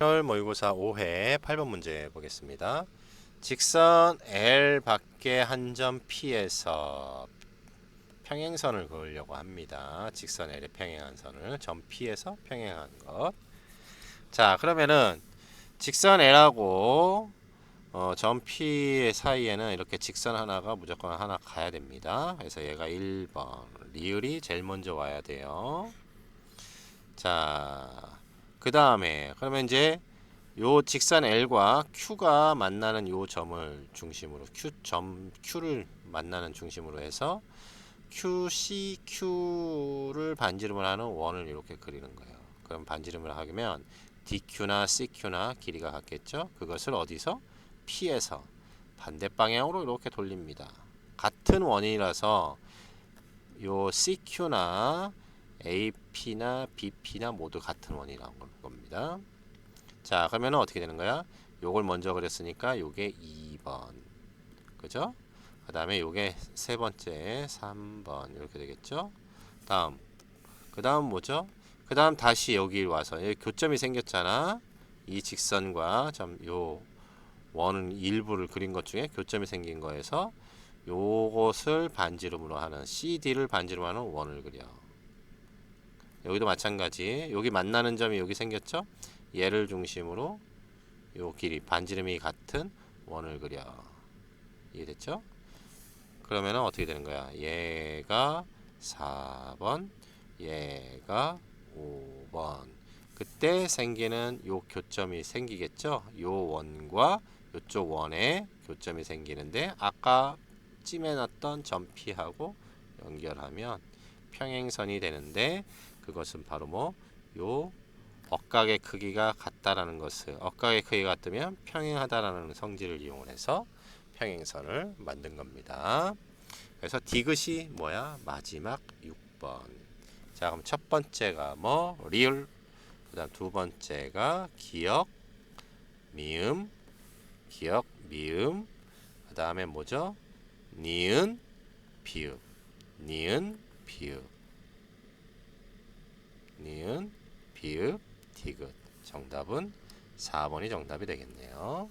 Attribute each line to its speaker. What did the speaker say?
Speaker 1: 열 모의고사 5회 8번 문제 보겠습니다. 직선 L 밖에 한 점 P에서 평행선을 그으려고 합니다. 직선 L에 평행한 선을 점 P에서 평행한 것. 자, 그러면은 직선 L하고 어, 점 P 사이에는 이렇게 직선 하나가 무조건 하나 가야 됩니다. 그래서 얘가 1번 리을이 제일 먼저 와야 돼요. 자, 그 다음에 그러면 이제 요 직선 L과 Q가 만나는 요 점을 중심으로 Q 점 Q를 만나는 중심으로 해서 QC Q를 반지름을 하는 원을 이렇게 그리는 거예요. 그럼 반지름을 하면 DQ나 CQ나 길이가 같겠죠? 그것을 어디서 P에서 반대 방향으로 이렇게 돌립니다. 같은 원이라서 요 CQ나 AP나 BP나 모두 같은 원이라는 겁니다. 자, 그러면 어떻게 되는 거야? 요걸 먼저 그렸으니까 요게 2번. 그죠? 그 다음에 요게 세 번째 3번 이렇게 되겠죠? 다음 그 다음 뭐죠? 그 다음 다시 여기 와서 여기 교점이 생겼잖아. 이 직선과 점 요 원은 일부를 그린 것 중에 교점이 생긴 거에서 요것을 반지름으로 하는 CD를 반지름으로 하는 원을 그려. 여기도 마찬가지. 여기 만나는 점이 여기 생겼죠? 얘를 중심으로 요 길이 반지름이 같은 원을 그려. 이해됐죠? 그러면은 어떻게 되는 거야? 얘가 4번, 얘가 5번. 그때 생기는 요 교점이 생기겠죠? 요 원과 요쪽 원에 교점이 생기는데 아까 찜해놨던 점 P하고 연결하면 평행선이 되는데 그것은 바로 뭐 요 억각의 크기가 같다라는 것을 억각의 크기가 같으면 평행하다라는 성질을 이용해서 평행선을 만든 겁니다. 그래서 디귿이 뭐야? 마지막 6번. 자, 그럼 첫 번째가 뭐 리을 그다음 두 번째가 기억 미음 기억 미음 그다음에 뭐죠? 니은 비읍 니은 비읍 니은 비읍 디귿 정답은 4번이 정답이 되겠네요.